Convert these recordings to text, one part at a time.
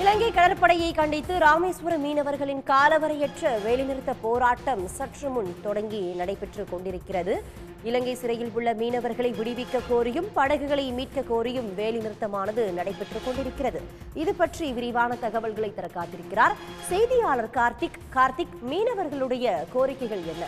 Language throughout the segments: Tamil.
இலங்கை கடற்படையை கண்டித்து ராமேஸ்வரம் மீனவர்களின் காலவரையற்ற வேலைநிறுத்த போராட்டம் சற்று முன் தொடங்கி நடைபெற்றுக் கொண்டிருக்கிறது. இலங்கை சிறையில் உள்ள மீனவர்களை விடுவிக்க கோரியும் படகுகளை மீட்க கோரியும் வேலைநிறுத்தமானது நடைபெற்றுக் கொண்டிருக்கிறது. இது பற்றி விரிவான தகவல்களை தர காத்திருக்கிறார் செய்தியாளர் கார்த்திக். கார்த்திக் மீனவர்களுடைய கோரிக்கைகள் என்ன?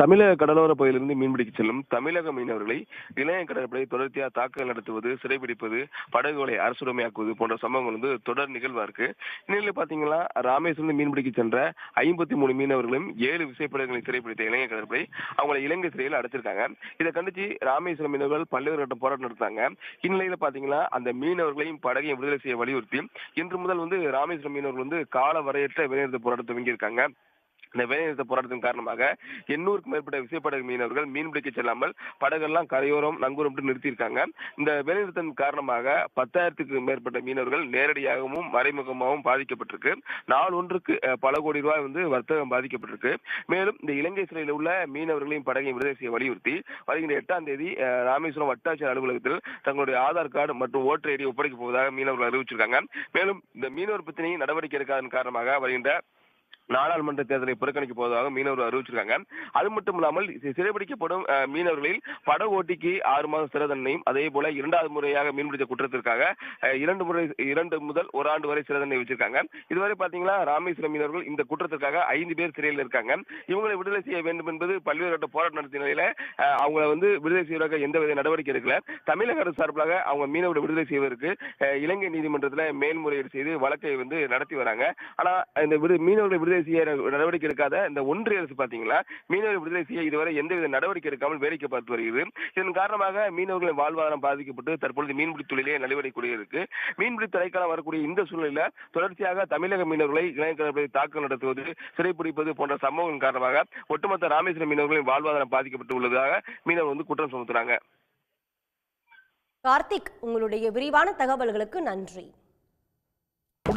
தமிழக கடலோர பகுதியிலிருந்து மீன்பிடிக்க செல்லும் தமிழக மீனவர்களை இளைய கடற்படை தொடர்ச்சியாக தாக்குதல் நடத்துவது சிறைபிடிப்பது படகுகளை அரசுடைமையாக்குவது போன்ற சம்பவங்கள் வந்து தொடர் நிகழ்வா இருக்கு. இந்நிலையில் பாத்தீங்கன்னா ராமேஸ்வரம் மீன்பிடிக்க சென்ற ஐம்பத்தி மூணு மீனவர்களும் ஏழு விசைப்படகுகளை சிறைப்பிடித்த இளைய கடற்படை அவங்களை இலங்கை சிறையில் அடைச்சிருக்காங்க. இதை கண்டிச்சு ராமேஸ்வரம் மீனவர்கள் பல்வேறு கட்ட போராட்டம் நடத்தாங்க இந்நிலையில பாத்தீங்கன்னா அந்த மீனவர்களையும் படகையும் விடுதலை செய்ய வலியுறுத்தி இன்று முதல் வந்து ராமேஸ்வரம் மீனவர்கள் வந்து கால வரையற்ற வேலைநிறுத்த போராட்டம் துவங்கியிருக்காங்க. இந்த வேலைநிறுத்த போராட்டத்தின் காரணமாக எண்ணூறுக்கும் மேற்பட்ட விசைப்படகு மீனவர்கள் மீன்பிடிக்க செல்லாமல் படகெல்லாம் கரையோரம் நங்கூரம் நிறுத்தியிருக்காங்க. இந்த வேலைநிறுத்தம் காரணமாக பத்தாயிரத்துக்கு மேற்பட்ட மீனவர்கள் நேரடியாகவும் மறைமுகமாகவும் பாதிக்கப்பட்டிருக்கு. நாள் ஒன்றுக்கு பல கோடி ரூபாய் வந்து வர்த்தகம் பாதிக்கப்பட்டிருக்கு. மேலும் இந்த இலங்கை சிறையில் உள்ள மீனவர்களையும் படகையும் விடுதலை செய்ய வலியுறுத்தி வருகின்ற எட்டாம் தேதி ராமேஸ்வரம் வட்டாட்சியர் அலுவலகத்தில் தங்களுடைய ஆதார் கார்டு மற்றும் ஓட்டர் ஐடி ஒப்படைக்க போவதாக மீனவர்கள் அறிவிச்சிருக்காங்க. மேலும் இந்த மீனவர் பிரச்சனையை நடவடிக்கை எடுக்காதன் காரணமாக வருகின்ற நாடாளுமன்ற தேர்தலை புறக்கணிக்க போவதாக மீனவர்கள் அறிவிச்சிருக்காங்க. அது மட்டும் இல்லாமல் சிறைபிடிக்கப்படும் மீனவர்களில் பட ஓட்டிக்கு ஆறு மாதம் சிறை தண்டனையும் அதே போல இரண்டாவது முறையாக மீன்பிடித்த குற்றத்திற்காக இரண்டு முறை இரண்டு முதல் ஒரு ஆண்டு வரை சிறை தண்டனை வச்சிருக்காங்க இதுவரை பாத்தீங்கன்னா ராமேஸ்வரம் மீனவர்கள் இந்த குற்றத்திற்காக ஐந்து பேர் சிறையில் இருக்காங்க. இவங்களை விடுதலை செய்ய வேண்டும் என்பது பல்வேறு கட்ட போராட்டம் நடத்திய நிலையில அவங்கள வந்து விடுதலை செய்வதற்கு எந்த வித நடவடிக்கை எடுக்கல. தமிழக அரசு சார்பாக அவங்க மீனவர்களை விடுதலை செய்வதற்கு இலங்கை நீதிமன்றத்தில் மேல்முறையீடு செய்து வழக்கை வந்து நடத்தி வராங்க. ஆனா இந்த விடு மீனவர்களை விடுதலை செய்ய நடவடிக்கை எடுக்காத இந்த ஒன்றிய அரசு பாத்தீங்களா? மீனவர்களை விடுதலை செய்ய இதுவரை எந்தவித நடவடிக்கை எடுக்காமல் வேடிக்கை பார்த்து வருகிறது. இதன் காரணமாக மீனவர்களின் வாழ்வாதாரம் பாதிக்கப்பட்டு தற்பொழுது மீன்பிடி தொழிலே நலிவடைக்கூடிய இருக்கு மீன்பிடி தடைக்காலம் வரக்கூடிய இந்த சூழ்நிலையில தொடர்ச்சியாக தமிழக மீனவர்களை இளைய தாக்கல் நடத்துவது சிறைப்பிடிப்பது போன்ற சம்பவங்கள் காரணமாக ஒட்டுமொத்த ராமேஸ்வரம் மீனவர்களின் வாழ்வாதாரம் பாதிக்கப்பட்டு உள்ளதாக மீனவர் வந்து குற்றம் சுமத்துறாங்க. கார்த்திக் உங்களுடைய விரிவான தகவல்களுக்கு நன்றி.